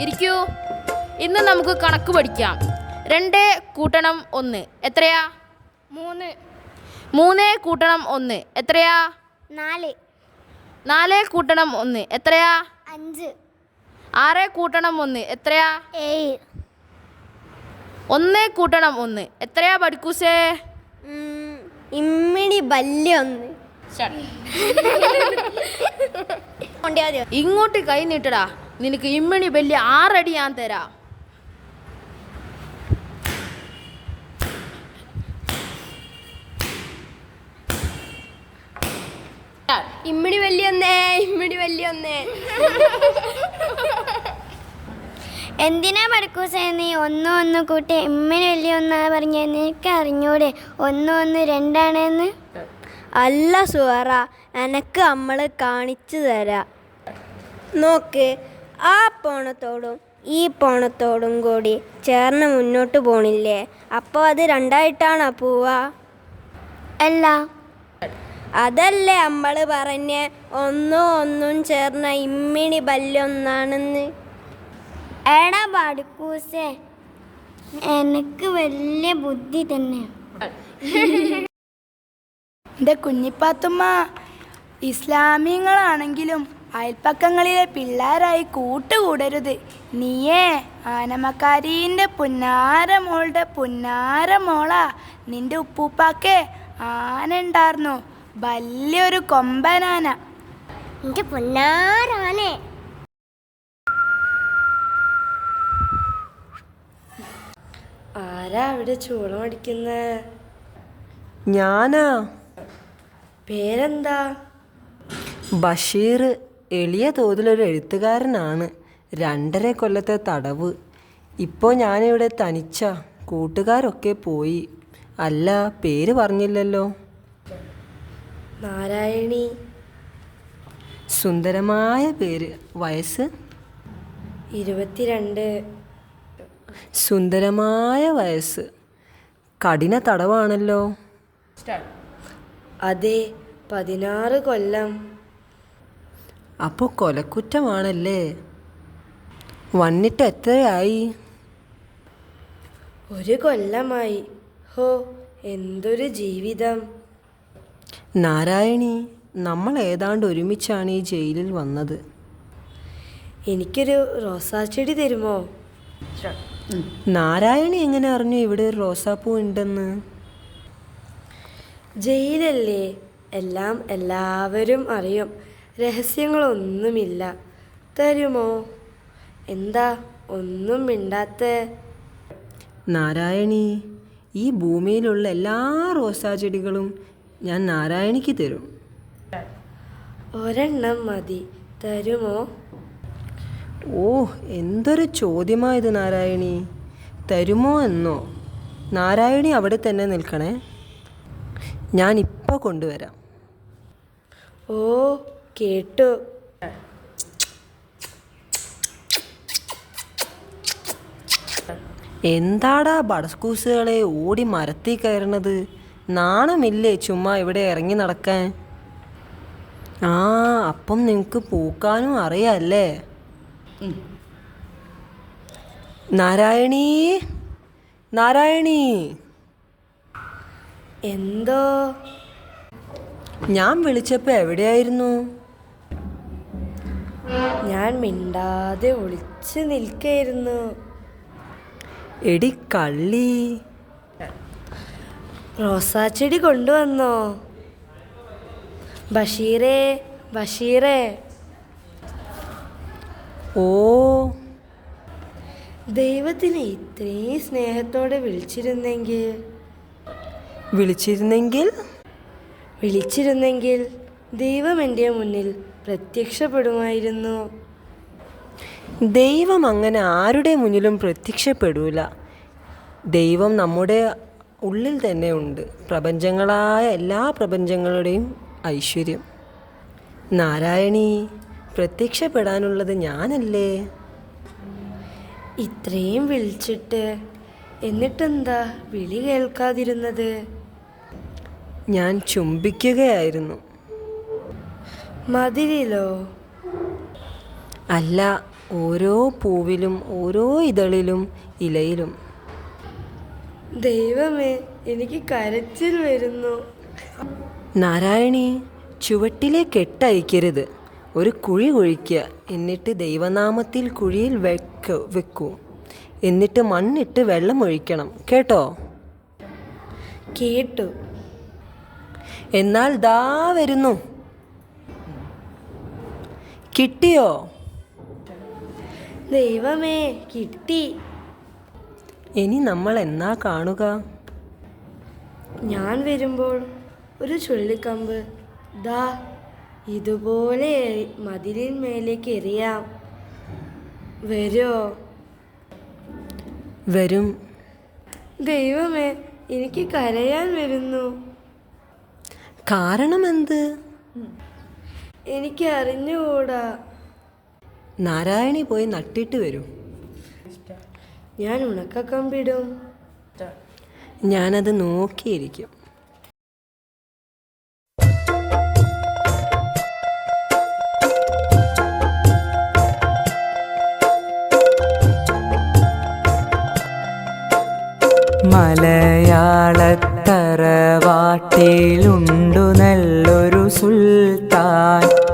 ഇരിക്കൂ. ഇന്ന് നമുക്ക് കണക്ക് പഠിക്കാം. രണ്ട് കൂട്ടണം ഒന്ന്. എത്രയാ? മൂന്ന്. മൂന്ന് കൂട്ടണം ഒന്ന്. എത്രയാ? നാല്. നാല് കൂട്ടണം ഒന്ന്. എത്രയാ? അഞ്ച്. ആറ് കൂട്ടണം ഒന്ന്. എത്രയാ? ഏഴ്. ഒന്ന് കൂട്ടണം ഒന്ന്. എത്രയാ പഠിക്കൂസേ? ഇമ്മിണി വല്യ ഒന്ന്. ഇങ്ങോട്ട് കൈ നീട്ടടാ. നിനക്ക് ഇമ്മിണി വലിയ ആറടി ഞാൻ തരാം. ഇമ്മിണി ഇമ്മിണി വല്യ ഒന്നേ. എന്തിനാ പഠിക്കൂസേ നീ ഒന്ന് ഒന്ന് കൂട്ടി ഇമ്മിണി വലിയ ഒന്നാ പറഞ്ഞ? നിനക്ക് അറിഞ്ഞൂടെ ഒന്ന് ഒന്ന് രണ്ടാണെന്ന്? അല്ല സുഹറ എനക്ക് നമ്മൾ കാണിച്ചു തരാ. നോക്ക് ആ പോണത്തോടും ഈ പോണത്തോടും കൂടി ചേർന്ന് മുന്നോട്ട് പോണില്ലേ? അപ്പോൾ അത് രണ്ടായിട്ടാണോ പോവാ? അല്ല. അതല്ലേ നമ്മൾ പറഞ്ഞ ഒന്നും ഒന്നും ചേർന്ന ഇമ്മിണി ബല്ലൊന്നാണെന്ന് എടാ പാടിക്കൂസേ എനിക്ക് വലിയ ബുദ്ധി തന്നെ. എന്റെ കുഞ്ഞിപ്പാത്തുമ്മ ഇസ്ലാമിയങ്ങളാണെങ്കിലും അയൽപ്പക്കങ്ങളിലെ പിള്ളേരായി കൂട്ടുകൂടരുത്. നീയേ ആനമക്കാരീന്റെ പുന്നാര മോളുടെ പുന്നാര മോളാ. നിന്റെ ഉപ്പൂപ്പാക്കേ ആന ഉണ്ടായിരുന്നു വലിയൊരു കൊമ്പനാന. എനിക്ക് പൊന്നാരാണേ ആരാ അവിടെ ചൂളം അടിക്കുന്നത് ഞാനാ. പേരെന്താ? ബഷീർ. എളിയ തോതിലൊരു എഴുത്തുകാരനാണ് രണ്ടര കൊല്ലത്തെ തടവ്. ഇപ്പോൾ ഞാനിവിടെ തനിച്ച കൂട്ടുകാരൊക്കെ പോയി. അല്ല പേര് പറഞ്ഞില്ലല്ലോ. നാരായണി. സുന്ദരമായ പേര്. വയസ്സ്? ഇരുപത്തിരണ്ട്. സുന്ദരമായ വയസ്സ്. കഠിന തടവാണല്ലോ. അതെ പതിനാറ് കൊല്ലം. അപ്പോൾ കൊലക്കുറ്റമാണല്ലേ? വന്നിട്ട് എത്രയായി ഒരു കൊല്ലമായി. ഹോ എന്തൊരു ജീവിതം. നാരായണി നമ്മൾ ഏതാണ്ട് ഒരുമിച്ചാണ് ഈ ജയിലിൽ വന്നത്. എനിക്കൊരു റോസാച്ചെടി തരുമോ? നാരായണി എങ്ങനെ അറിഞ്ഞു ഇവിടെ ഒരു റോസാപ്പൂ ഉണ്ടെന്ന്? ജയിലല്ലേ? എല്ലാം എല്ലാവരും അറിയും. രഹസ്യങ്ങളൊന്നുമില്ല. തരുമോ? എന്താ ഒന്നും മിണ്ടാത്ത? നാരായണി ഈ ഭൂമിയിലുള്ള എല്ലാ റോസാ ചെടികളും ഞാൻ നാരായണിക്ക് തരും. ഒരെണ്ണം മതി. തരുമോ? ഓ എന്തൊരു ചോദ്യമായത് നാരായണി. തരുമോ എന്നോ? നാരായണി അവിടെ തന്നെ നിൽക്കണേ. ഞാൻ ഇപ്പോൾ കൊണ്ടുവരാം. ഓ കേട്ടു. എന്താടാ ബടസ്കൂസുകളെ ഓടി മരത്തിൽ കയറണത്? നാണമില്ലേ ചുമ്മാ ഇവിടെ ഇറങ്ങി നടക്കാൻ? ആ അപ്പം നിങ്ങൾക്ക് പൂക്കാനും അറിയാല്ലേ? നാരായണി? നാരായണി? എന്തോ? ഞാൻ വിളിച്ചപ്പോൾ എവിടെയായിരുന്നു? ഞാൻ മിണ്ടാതെ ഒളിച്ച് നിൽക്കായിരുന്നു. എടി കള്ളി. റോസാച്ചെടി കൊണ്ടുവന്നോ? ബഷീറേ ബഷീറേ. ഓ. ദൈവത്തിനെ ഇത്രയും സ്നേഹത്തോടെ വിളിച്ചിരുന്നെങ്കിൽ? വിളിച്ചിരുന്നെങ്കിൽ? വിളിച്ചിരുന്നെങ്കിൽ ദൈവം എന്റെ മുന്നിൽ പ്രത്യക്ഷപ്പെടുമായിരുന്നു. ദൈവം അങ്ങനെ ആരുടെ മുന്നിലും പ്രത്യക്ഷപ്പെടൂല. ദൈവം നമ്മുടെ ഉള്ളിൽ തന്നെ ഉണ്ട്. പ്രപഞ്ചങ്ങളായ എല്ലാ പ്രപഞ്ചങ്ങളുടെയും ഐശ്വര്യം. നാരായണി പ്രത്യക്ഷപ്പെടാനുള്ളത് ഞാനല്ലേ? ഇത്രയും വിളിച്ചിട്ട് എന്നിട്ടെന്താ വിളി കേൾക്കാതിരുന്നത്? ഞാൻ ചുംബിക്കുകയായിരുന്നു. മതിലിലോ അല്ല ഓരോ പൂവിലും ഓരോ ഇതളിലും ഇലയിലും. ദൈവമേ എനിക്ക് കരച്ചിൽ വരുന്നു. നാരായണി ചുവട്ടിലെ കെട്ടയക്കരുത് ഒരു കുഴി കുഴിക്കുക. എന്നിട്ട് ദൈവനാമത്തിൽ കുഴിയിൽ വെക്ക വെക്കൂ. എന്നിട്ട് മണ്ണിട്ട് വെള്ളം ഒഴിക്കണം. കേട്ടോ? കേട്ടു. എന്നാൽ ദാ വരുന്നു. കിട്ടിയോ? ദൈവമേ കിട്ടി. ഇനി നമ്മൾ എന്നാ കാണുക? ഞാൻ വരുമ്പോൾ ഒരു ചുള്ളിക്കമ്പ്. ദാ ഇതുപോലെ മതിലിന്മേലേക്ക് എറിയാം. വരുമോ വരും. ദൈവമേ എനിക്ക് കരയാൻ വരുന്നു. കാരണം എന്ത് എനിക്ക് അറിഞ്ഞുകൂടാ. നാരായണി പോയി നട്ടിട്ട് വരും. ഞാൻ ഉണക്കക്കമ്പിടും ഞാനത് നോക്കിയിരിക്കും. മലയാളത്തറവാട്ടിലുണ്ടു നല്ലൊരു സുൽത്താൻ.